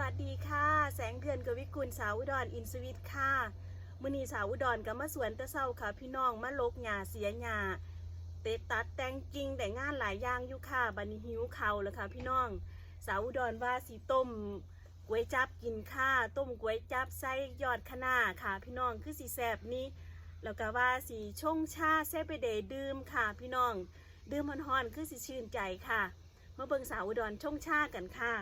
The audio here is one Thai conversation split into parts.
วัสดีค่ะ แสงเดือนกวิกุลสาวอุดรอินสวิตค่ะมือนีสาวอุดรกับมาสวนตะเศร้าค่ะ พี่น้องมาลกหญ้าเสียหญ้าเตตัดแต่งกิ่งแต่งานหลายอย่างอยู่ค่ะบันี้หิวเข่าแล้วค่ะพี่น้อง สาวอุดรว่าสีต้มก๋วยจับกินค่ะต้มก๋วยจับใส่ยอดคะนาค่ะ พี่น้องคือสีแสบนี้แล้วก็ว่าสีชงชาแซ่บไปเดดื่มค่ะ พี่น้อง ดื่มฮ้อนๆคือสิชื่นใจค่ะมาเบิ่งสาวอุดรชงชากันค่ะ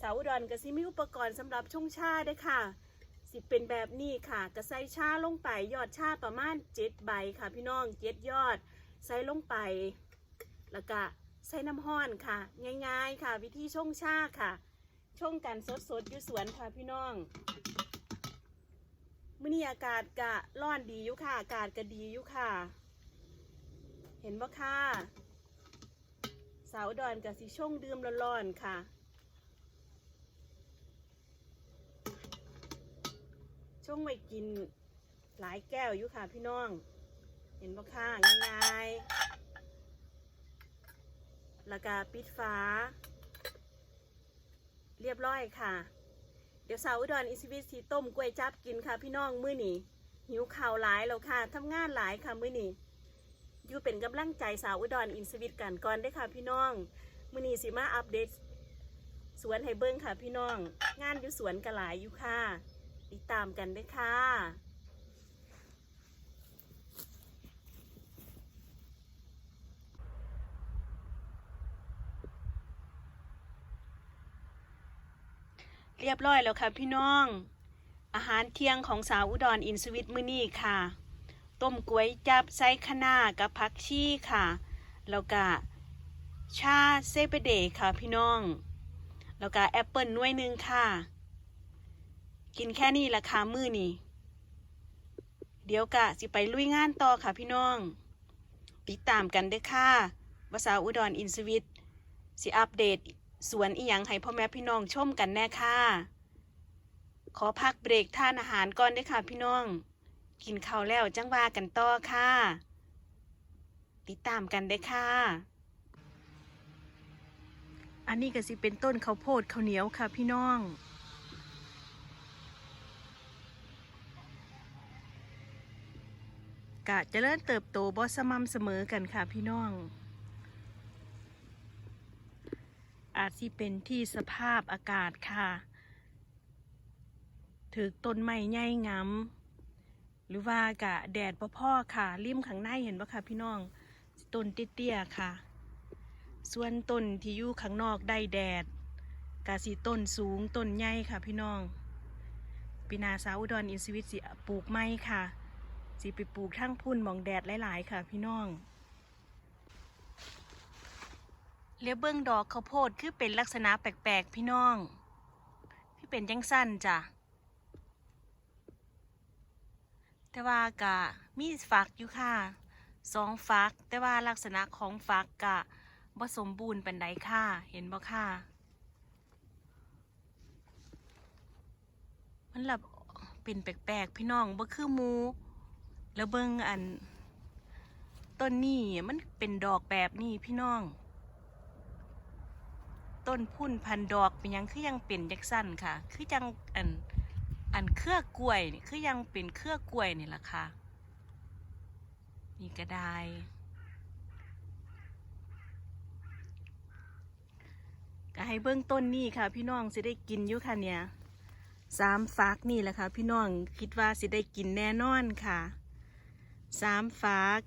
สาวอุดรก็สิมีอุปกรณ์สำหรับชงชาด้วยค่ะ สิเป็นแบบนี้ค่ะก็ใส่ชาลงไปยอดชาประมาณเจ็ดใบค่ะ พี่น้องเจ็ดยอด ใส่ลงไป แล้วก็ใส่น้ำห้อนค่ะ ง่ายๆค่ะ วิธีชงชาค่ะชงกันสดๆอยู่สวนค่ะพี่น้องมื้อนี้อากาศกะร้อนดีอยู่ค่ะ อากาศก็ดีอยู่ค่ะ เห็นบ่ค่ะ สาวดอนกับสีช่งดื่มร้อนๆค่ะ ช่วงไว้กินหลายแก้วอยู่ค่ะพี่น้อง เห็นบ่ค่ะง่ายๆแล้วก็ปิดฟ้า เรียบร้อยค่ะ เดี๋ยวสาวอุดรอิสวิตสีต้มกล้วยจับกินค่ะ พี่น้องมื้อนี้หิวข่าวหลายแล้วค่ะทำงานหลายค่ะมื้อนี้อยู่เป็นกำลังใจสาวอุดรอินสวิตกันก่อนได้ค่ะพี่น้องมื้อนี้สิมาอัปเดตสวนให้เบิ้งค่ะพี่น้อง งานอยู่สวนกระหลายอยู่ค่ะ ติดตามกันด้อค่ะเรียบร้อยแล้วค่ะพี่น้อง อาหารเที่ยงของสาวอุดรอินสวิตมือนี้ค่ะ ต้มก๋วยจับไส้คนากับผักชีค่ะ แล้วก็ชาเซเปเดค่ะพี่น้อง แล้วก็แอปเปิลหน่วยหนึ่งค่ะ กินแค่นี้ละค่ะมื้อนี้เดี๋ยวกะสิไปลุยงานต่อค่ะพี่น้อง ติดตามกันเด้อค่ะภาษาอุดรอินสวิตสิอัปเดตสวนอีหยังให้พ่อแม่พี่น้องชมกันแน่ค่ะ ขอพักเบรกทานอาหารก่อนเด้อค่ะพี่น้อง กินข้าวแล้วจังว่ากันต่อค่ะ ติดตามกันได้อค่ะ อันนี้ก็สิเป็นต้นข้าวโพดข้าวเหนียวค่ะพี่น้อง กะจะเริ่มเติบโตบ่สม่ำเสมอกันค่ะพี่น้อง อาจสิเป็นที่สภาพอากาศค่ะถือต้นไม้ใหญ่งํหรือว่ากะแดดพ่อค่ะ ริมข้างในเห็นปะค่ะพี่น้องต้นเตี้ยๆค่ะ ส่วนต้นที่อยู่ข้างนอกได้แดดกะสีต้นสูงต้นใหญ่ค่ะพี่น้องปีนาสาวอุดรอินสวิตสิปลูกไม้ค่ะ สิไปปลูกทั้งพุ่นมองแดดหลายๆ ค่ะพี่น้องเลี้ยเบื้องดอกข้าวโพดคือเป็นลักษณะแปลกๆพี่น้องพี่เป็นจังสั้นจ้ะแต่ว่ากะมีฝักอยู่ค่ะสองฝัก แต่ว่าลักษณะของฝักกะบ่สมบูรณ์ปันใดค่ะ เห็นบ่ค่ะ มันแบบเป็นแปลกๆพี่น้องบ่คือมู แล้วเบิ่งอันต้นนี้มันเป็นดอกแบบนี้พี่น้อง ต้นพุ่นพันดอกเป็นยังคือยังเป็นจักสั้นค่ะ คือจังอันอันเครือกล้วยนี่คือยังเป็นเครือกล้วยนี่แหละค่ะนี่ก็ได้ก็ให้เบื้องต้นนี่ค่ะ พี่น้องสิได้กินอยู่ค่ะเนี่ยสามฟักนี่แหละค่ะ พี่น้องคิดว่าสิได้กินแน่นอนค่ะ สามฝาก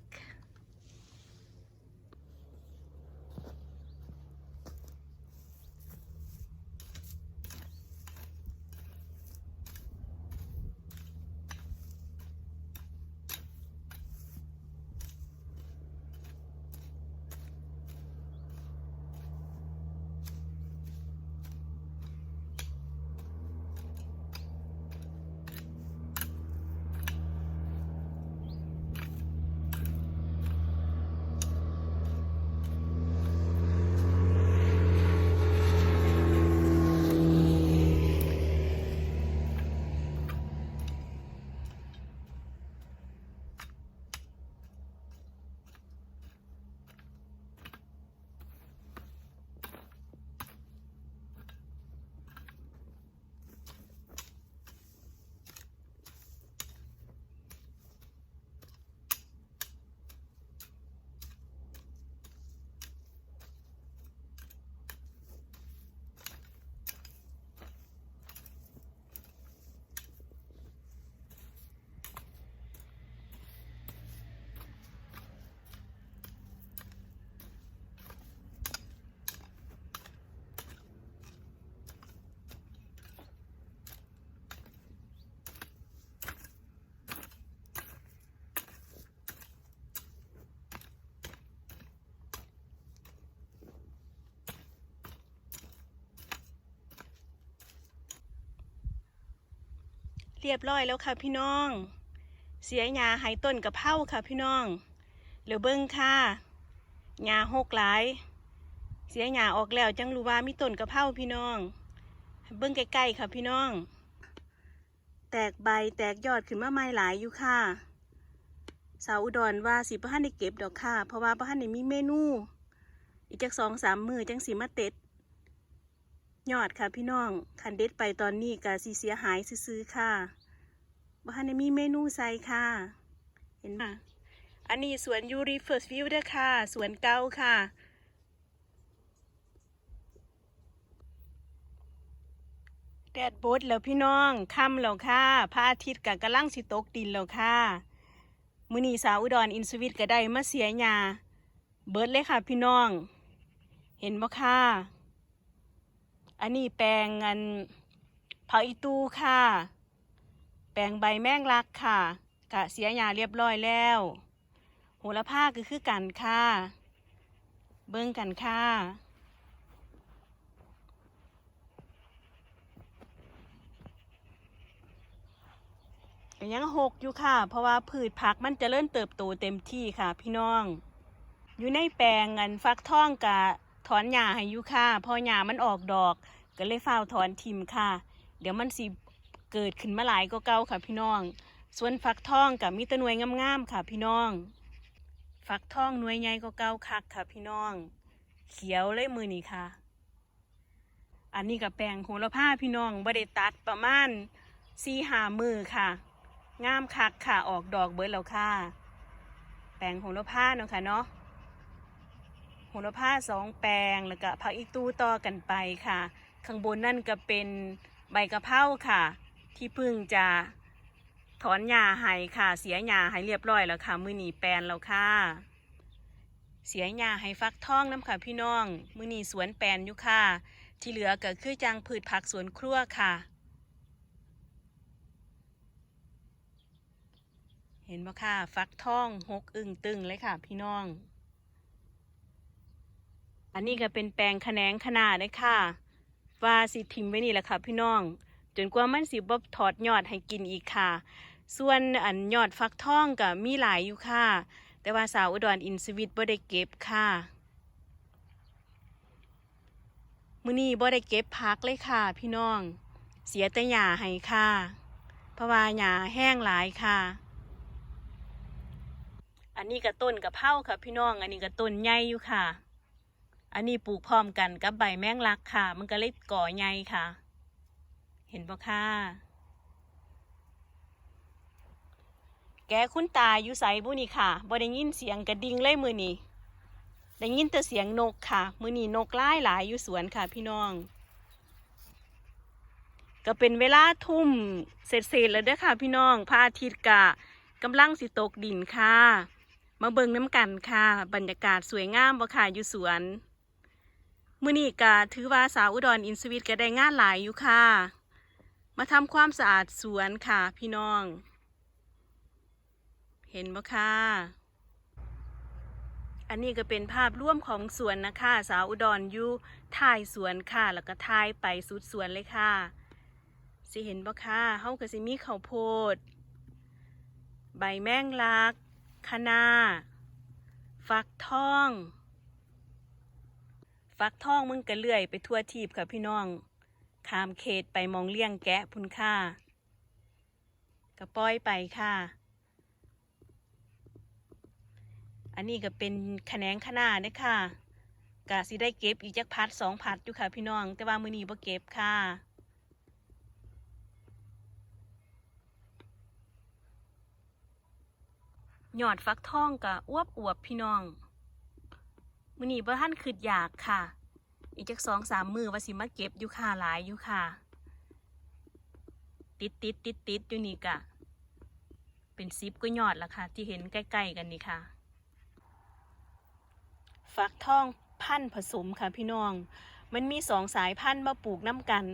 เรียบร้อยแล้วค่ะพี่น้อง เสียหญ้าให้ต้นกระเพราค่ะพี่น้องเหลือเบิ้งค่ะหญ้าหกหลาย เสียหญ้าออกแล้วจังรู้ว่ามีต้นกระเพราพี่น้อง เบิ้งใกล้ๆค่ะพี่น้อง แตกใบแตกยอดขึ้นมาใหม่หลายอยู่ค่ะ สาวอุดรว่าสิบ่ทันได้เก็บดอกค่ะ เพราะว่าบ่ทันได้มีเมนู อีกจักสองสามมือจังสิมาเต็ด ยอดค่ะพี่น้องคันเด็ดไปตอนนี้ก็สิเสียหายซื้อค่ะบ่ทันมีเมนูใส่ค่ะ เห็นป่ะอันนี้สวนยูริเฟิร์สวิวเด้อค่ะ สวนเก่าค่ะ แดดบดแล้วพี่น้องค่ำแล้วค่ะพระอาทิตย์กับกำลังสิตกดินแล้วค่ะ มือนีสาวอุดรอินสวิตก็ได้มาเสียหญ้าเบิร์ดเลยค่ะพี่น้อง เห็นบ่ค่ะ อันนี้แปลงอันผักอีตูค่ะ แปลงใบแมงลักค่ะ กะเสียหญ้าเรียบร้อยแล้ว โหระพาก็คือกันค่ะ เบิ่งกันค่ะก็ยังหกอยู่ค่ะ เพราะว่าพืชผักมันจะเริ่มเติบโตเต็มที่ค่ะ พี่น้อง อยู่ในแปลงอันฟักทองกะ ถอนหญ้าให้อยู่ค่ะ พอหญ้ามันออกดอก ก็เลยฝ้าวถอนทิมค่ะ เดี๋ยวมันสิเกิดขึ้นมาหลายก็เก่าค่ะพี่น้อง ส่วนฟักทองกับมีตะหน่วยงามๆค่ะพี่น้อง ฟักทองหน่วยใหญ่ก็เก่าคักค่ะพี่น้อง เขียวเลยมือนี้ค่ะ อันนี้กับแปลงโหระพาพี่น้องบ่ได้ตัดประมาณสี่หามือค่ะ งามคักค่ะออกดอกเบิดแล้วค่ะ แปลงโหระพาเนาะค่ะเนาะ หระพาสองแปลงแล้วก็ผักอีกตู้ต่อกันไปค่ะ ข้างบนนั่นก็เป็นใบกะเพราค่ะ ที่เพึ่งจะถอนหญ้าให้ค่ะ เสียหญ้าให้เรียบร้อยแล้วค่ะมือหนีแปลนแล้วค่ะ เสียหญ้าให้ฟักท่องน้ำค่ะพี่น้อง มือหนีสวนแปลนอยู่ค่ะ ที่เหลือก็คือจังพืชผักสวนครัวค่ะ เห็นบ่ค่ะ ฟักท่องหกอึ่งตึงเลยค่ะ พี่น้อง อันนี้ก็เป็นแปลงขะแขนงขนาดเลยค่ะว่าสิทิมไว้นี่แหละค่ะ พี่น้อง จนกว่ามันสิบบถอดยอดให้กินอีกค่ะ ส่วนอันยอดฟักทองก็มีหลายอยู่ค่ะ แต่ว่าสาวอุดรอินสวิตบ่ได้เก็บค่ะมื้อนี้บ่ได้เก็บพักเลยค่ะ พี่น้อง เสียแต่หญ้าให้ค่ะเพราะว่าหญ้าแห้งหลายค่ะ อันนี้ก็ต้นกะเพราค่ะ พี่น้อง อันนี้ก็ต้นใหญ่อยู่ค่ะ อันนี้ปลูกพร้อมกันกับใบแมงลักค่ะ มันก็เลยก่อใหญ่ค่ะ เห็นปะค่ะ แกคุณตาอยู่ไสบุนี่ค่ะบ่ได้ยินเสียงกระดิ่งเลยมือนี้ได้ยินแต่เสียงนกค่ะ มือนี้นกไล่หลายอยู่สวนค่ะพี่น้อง ก็เป็นเวลาทุ่มเสร็จๆแล้วเด้อค่ะ พี่น้องพระอาทิตย์กะกำลังสิตกดินค่ะ มาเบิ่งน้ำกันค่ะ บรรยากาศสวยงามบ่ค่ะอยู่สวน มื้อนี้ก็ถือว่าสาวอุดรอินสวิตก็ได้งานหลายอยู่ค่ะ มาทำความสะอาดสวนค่ะพี่น้อง เห็นบ่ค่ะ อันนี้ก็เป็นภาพร่วมของสวนนะคะ สาวอุดรอยู่ท้ายสวนค่ะ แล้วก็ท้ายไปสุดสวนเลยค่ะ สิเห็นบ่ค่ะเฮาก็สิมีข้าวโพด ใบแมงลักคะนาฟักทอง ฟักทองมึงก็เลื่อยไปทั่วทีบค่ะพี่น้องขามเขตไปมองเลี้ยงแกะพุนค่าก็ปล่อยไปค่ะ อันนี้ก็เป็นแขนงขนาดเด้อค่ะกะสิได้เก็บอีกจักพัดสองพัดอยู่ค่ะพี่น้อง แต่ว่ามือนี้บ่เก็บค่ะ หยอดฟักทองกะอ้วบอวบพี่น้อง มือนี้บ่ท่านคืดอยากค่ะ อีกจักสองสามมือว่าสิมาเก็บอยู่ค่ะหลายอยู่ค่ะ ติดติดติดติดอยู่นี่กะ เป็นซิปก็ยอดละค่ะ ที่เห็นใกล้ๆกันนี่ค่ะ ฟักทองพันผสมค่ะพี่น้อง มันมีสองสายพันธุ์มาปลูกน้ำกัน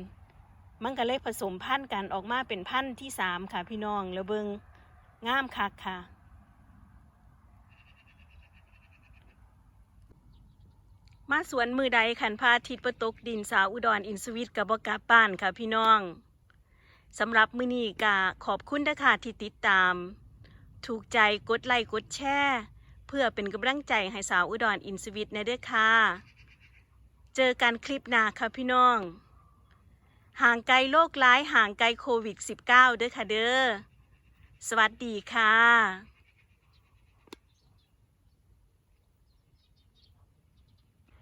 มันก็เลยผสมพันธุ์กันออกมาเป็นพันธุ์ที่สามค่ะพี่น้องแล้วเบิงงามคักค่ะ มาสวนมือใดขันพาทิตประตกดินสาวอุดรอินสวิตกับบกลับบ้านค่ะพี่น้องสำหรับมื้อนี้ก็ขอบคุณนะคะที่ติดตาม ถูกใจกดไลค์กดแชร์เพื่อเป็นกำลังใจให้สาวอุดรอินสวิตในเด้อค่ะ เจอกันคลิปหน้าค่ะพี่น้อง ห่างไกลโรคร้ายห่างไกลโควิด -19 เด้อค่ะเด้อสวัสดีค่ะ